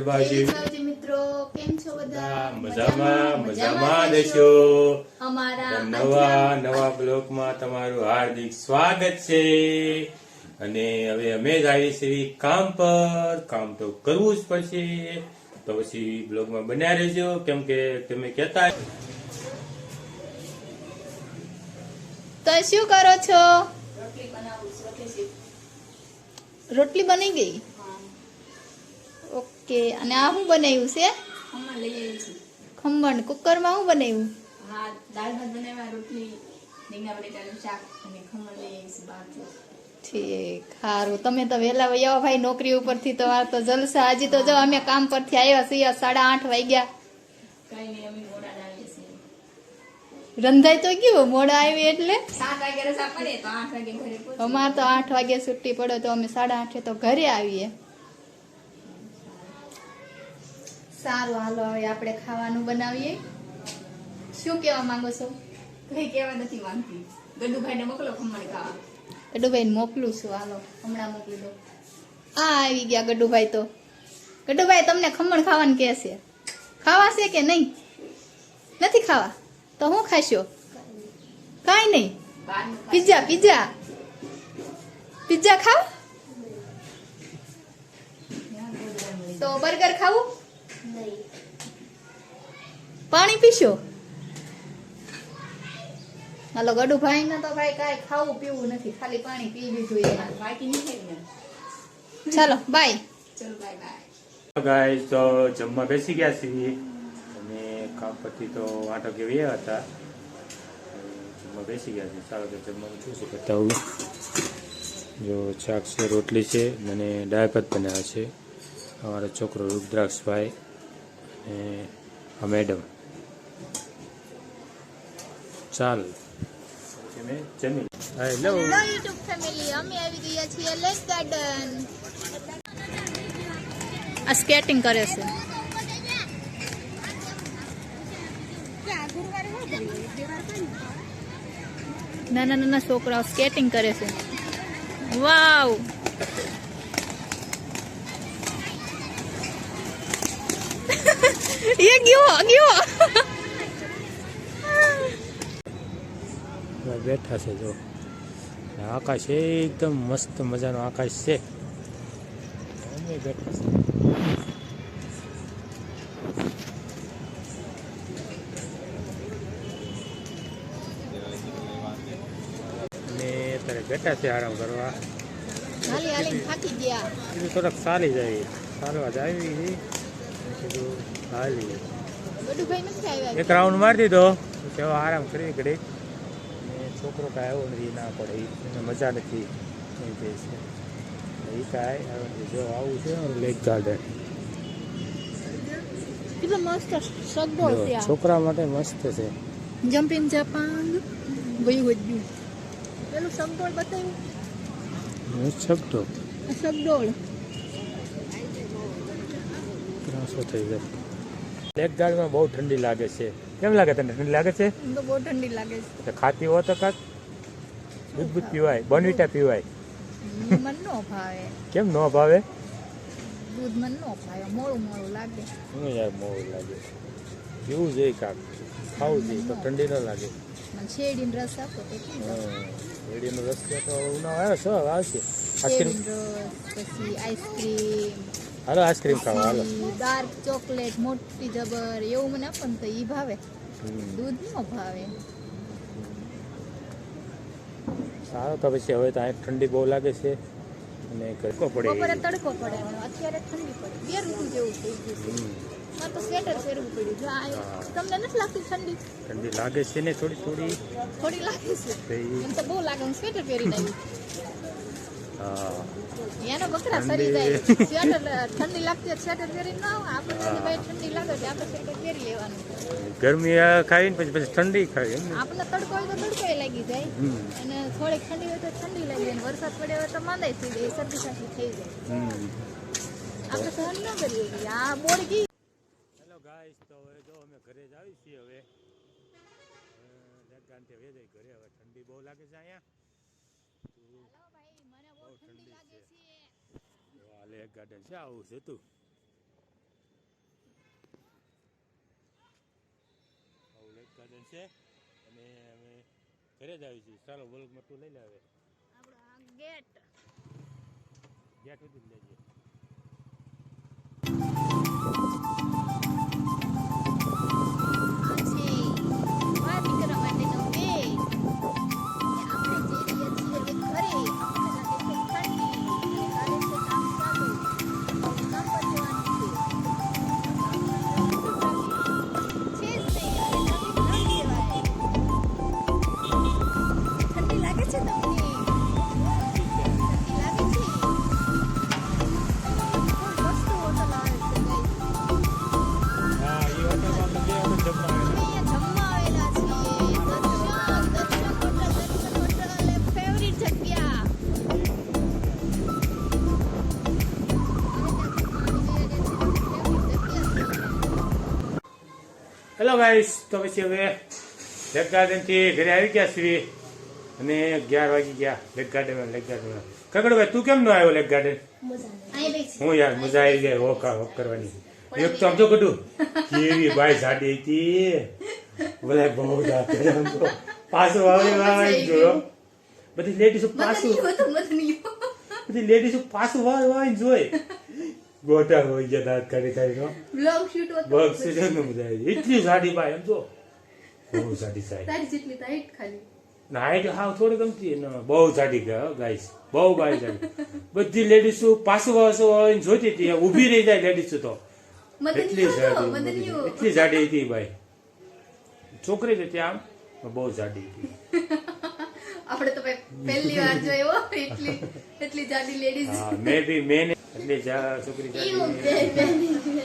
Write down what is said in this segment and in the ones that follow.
બાજી સૌજી મિત્રો કેમ છો બધા? મજામાં? મજામાં દેશો અમારા નવા નવા બ્લોકમાં તમારું હાર્દિક સ્વાગત છે. અને હવે અમે જ આવી છીએ કામ પર. કામ તો કરવું જ પડશે. તો પછી બ્લોગમાં બન્યા રહેજો. કેમ કે તમે કહેતા તો શું કરો છો? રોટલી બની ગઈ? ઓકે અને આ શું બનાવ્યું છે? ખમણ કુકરમાં શું બનાવ્યું? હા દાળ ભાત બનાવ્યા રોટલી રીંગણા બટેટાનું શાક અને ખમણ લઈ આવી છું ઠીક સારું તમે તો વહેલા વયા ભાઈ નોકરી ઉપરથી તો આ તો જલસા. હજી તો જો અમે કામ પરથી આવ્યા છીએ સાડા આઠ વાગ્યા. રંધાઈ તો ગયું મોડા આવી એટલે? અમારે તો આઠ વાગે છુટ્ટી પડે તો અમે સાડા આઠે તો ઘરે આવીએ. સારું હાલો હવે આપણે ખાવાનું બનાવીએ. શું કહેવા માંગો છો? કઈ કહેવા નથી માંગતી. ગડુભાઈને મોકલો ખમણ ખાવા. ગડુભાઈ મોકલું છું હાલો હમણાં મોકલી દો આ આવી ગયા ગડુભાઈ તો. ગડુભાઈ તમને ખમણ ખાવાનું કહે છે. ખાવા છે કે નહીં? નથી ખાવા? તો હું ખાશો? કાંઈ નહીં. Pizza pizza. પિઝા ખાવ? તો બર્ગર ખાવું? પાણી પીશો? હાલો ગડુભાઈ ને તો ભાઈ કાંઈ ખાવું પીવું નથી ખાલી પાણી પીવી જોઈએ બાકી નહીં ચાલો બાય. ચલો બાય બાય. ગાઈસ તો જમવા બેસી ગયા છીએ. અને કામ પરથી તો આઠ કેવી વ્યા હતા. જમવા બેસી ગયા છે સારું તો જમવાનું શું શું બતાવું? જો શાક છે રોટલી છે મને ડાયપત બનાવે બનાવ્યા છે. અમારો છોકરો રુદ્રાક્ષભાઈ. અને આ મેડમ. ચાલ. Hello, YouTube family. અમે આવી ગયા છીએ લેક ગાર્ડન. આ સ્કેટિંગ કરે છે. નાના નાના છોકરાઓ સ્કેટિંગ કરે છે. વાવ. એ ગયો ગયો બેઠા છે જો. આકાશ એકદમ મસ્ત મજાનો આકાશ છે. અમે બેઠા છે. અને અત્યારે બેઠા છે આરામ કરવા. થોડાક ચાલી જાય. ચાલવા જ એક રાઉન્ડ મારી દીધો. પછી આરામ કરી ઘડી. ને છોકરો કાંઈ આવ્યો નથી ના પડે. એને મજા નથી. એમ છે. એ કાંઈ જો આવું છે. લેક ગાર્ડન છોકરા માટે મસ્ત છે. જમ્પિંગ જાપાન ગયું ગયું પેલું સગડોળ બતાવ્યું? હું છપતો. ત્રાસો થઈ જાય લેક ગાર્ડમાં બહુ ઠંડી લાગે છે. કેમ લાગે તને? ઠંડી લાગે છે? બહુ ઠંડી લાગે છે. તો ખાતી હો તો કાક દૂધ બૂધ પીવાય બોનવીટા પીવાય. મન નો ભાવે. કેમ ન ભાવે? દૂધ મન નો ભાવે મોળું મોળું લાગે. હું યાર મોળું લાગે. પીવું જોઈએ કાંક. ખાવું જોઈએ તો ઠંડી ન લાગે. શેરડીનો રસ આપો તો શેરડીનો રેડીનો રસ તો ઉનાળો આવ્યો છે આવશે? આઈસ્ક્રીમ પછી આઈસ્ક્રીમ હાલો આઈસ્ક્રીમ ખાવા હાલો. ડાર્ક ચોકલેટ મોટી જબર એવું મને આપો ને તો ઈ ભાવે. દૂધ નો ભાવે. સારું તો પછી હવે તો આ ઠંડી બહુ લાગે છે. અને કરકો બપોરે તડકો પડે અત્યારે ઠંડી પડે. બે ઋતુ જેવું થઈ ગયું છે. મારે તો સ્વેટર પહેરવું પડ્યું. જો આ તમને નથી લાગતી ઠંડી? ઠંડી લાગે છે ને થોડી થોડી? થોડી લાગે છે. મને તો બહુ લાગે હું સ્વેટર પહેરી હા એનો બકરા સરી જાય. સ્વેટર ઠંડી લાગતી સ્વેટર પહેરીને ના આવે. આપણને ભાઈ ઠંડી લાગે છે આપણે સ્વેટર પહેરી લેવાનું. ગરમી ખાઈને પછી પછી ઠંડી ખાઈ એમ આપણને તડકો હોય તો તડકો લાગી જાય. અને થોડીક ઠંડી હોય તો ઠંડી લાગી જાય. અને વરસાદ પડે હોય તો માંદાઈ થઈ જાય. શરદી ખાંસી થઈ જાય. આપણે સહન ન કરીએ. આ બોડી ગઈ હેલો ગાઈસ તો હવે જો અમે ઘરે જ આવી છીએ હવે. લેગાંતે વે જાય ઘરે. હવે ઠંડી બહુ લાગે છે અહીંયા. બહુ ઠંડી છે. આ ગાર્ડન છે. આવું છે તું. આવું લેક ગાર્ડન છે. અને અમે ઘરે જ આવી છીએ ચાલો બોલ મટું લઈ લે હવે ગેટ ગેટ સુધી લઈ હેલો ગાઈસ તો પછી હવે લેક ગાર્ડનથી ઘરે આવી ગયા છીએ. અને અગિયાર વાગી ગયા લેક ગાર્ડનમાં લેક ગાર્ડનમાં કકડભાઈ તું કેમ ન આવ્યો લેક ગાર્ડન? હું યાર મજા આવી ગઈ વોક વોક કરવાની. એક તો આમ તો કડું કેવી ભાઈ સાડી હતી. બોલે બહુ વાવે પાછું વાવડી વાવડી જોયો. બધી લેડીઝો પાછું બધી લેડીઝો પાછું વાવ વાવીને જોઈ ગોટા હોય ગયા દાંત કાઢી કાઢીનો બ્લોગ શૂટ હતો સિઝન મજા આવી એટલી સાડી બાઈ એમ જો બહુ સાડી સાડી તારી જેટલી તાઈટ ખાલી. નાઈટ હા થોડી ગમતી ને બહુ સાડી ગયા ગાઈસ બહુ બાઈ સાડી. બધી લેડીસો પાછું વાવસો વાવીને જોતી હતી. ઊભી રહી જાય લેડીસો તો. એટલી જાડી એટલી જાડી હતી ભાઈ. છોકરી હતી આમ બહુ જાડી હતી. આપણે તો ભાઈ પહેલી વાર જોયો એટલી એટલી જાડી લેડીઝ મે બી મેં એટલી જા- છોકરી જાડી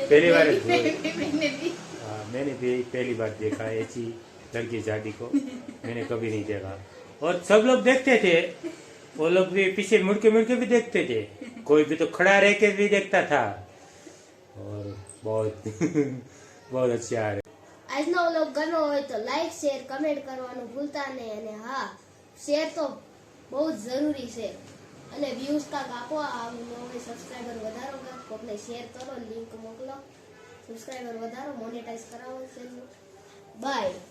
पहली बार है जो- हाँ मैंने भी पहली बार देखा ऐसी लड़की शादी को मैंने कभी नहीं देखा और सब लोग देखते थे वो लोग भी पीछे मुड़ के मुड़ के भी देखते थे कोई भी तो खड़ा रह के भी देखता था और बहुत बहुत अच्छा है આજનો વ્લોગ ગમ્યો હોય તો લાઈક શેર કમેન્ટ કરવાનું ભૂલતા નહીં અને હા શેર તો બહુ જ જરૂરી છે અને વ્યૂઝ કાંક આપો, આ નવે સબસ્ક્રાઈબર વધારો કાંક, કોકને શેર કરો લિંક મોકલો. સબસ્ક્રાઈબર વધારો મોનેટાઈઝ કરાવો બાય